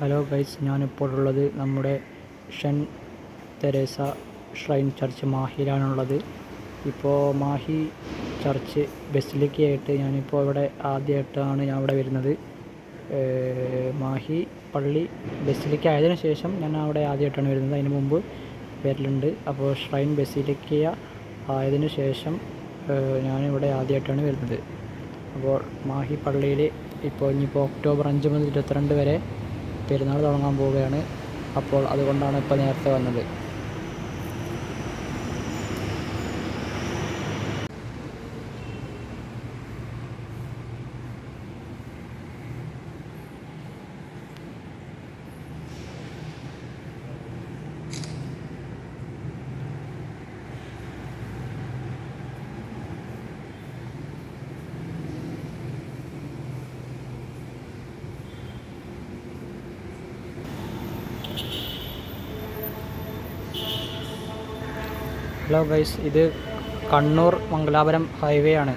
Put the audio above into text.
Hello guys ഞാനിപ്പോൾ ഉള്ളത് നമ്മുടെ ഷൻ തെരേസ ഷ്രൈൻ ചർച്ച് മാഹിയിലാണുള്ളത്. ഇപ്പോൾ മാഹി ചർച്ച് ബസിലിക്കയായിട്ട് ഞാനിപ്പോൾ ഇവിടെ ആദ്യമായിട്ടാണ് ഞാൻ ഇവിടെ വരുന്നത്. മാഹി പള്ളി ബസിലേക്ക് ആയതിനു ശേഷം ഞാൻ അവിടെ ആദ്യമായിട്ടാണ് വരുന്നത്. അതിന് മുമ്പ് വരലുണ്ട്. അപ്പോൾ ഷ്രൈൻ ബസിലിക്ക ആയതിനു ശേഷം ഞാനിവിടെ ആദ്യമായിട്ടാണ് വരുന്നത്. അപ്പോൾ മാഹി പള്ളിയിൽ ഇപ്പോൾ ഇനിയിപ്പോൾ ഒക്ടോബർ അഞ്ച് മുതൽ ഇരുപത്തിരണ്ട് വരെ പെരുന്നാൾ തുടങ്ങാൻ പോവുകയാണ്. അപ്പോൾ അതുകൊണ്ടാണ് ഇപ്പോൾ നേരത്തെ വന്നത്. ഹലോ ഗൈസ് ഇത് കണ്ണൂർ മംഗലാപുരം ഹൈവേ ആണ്.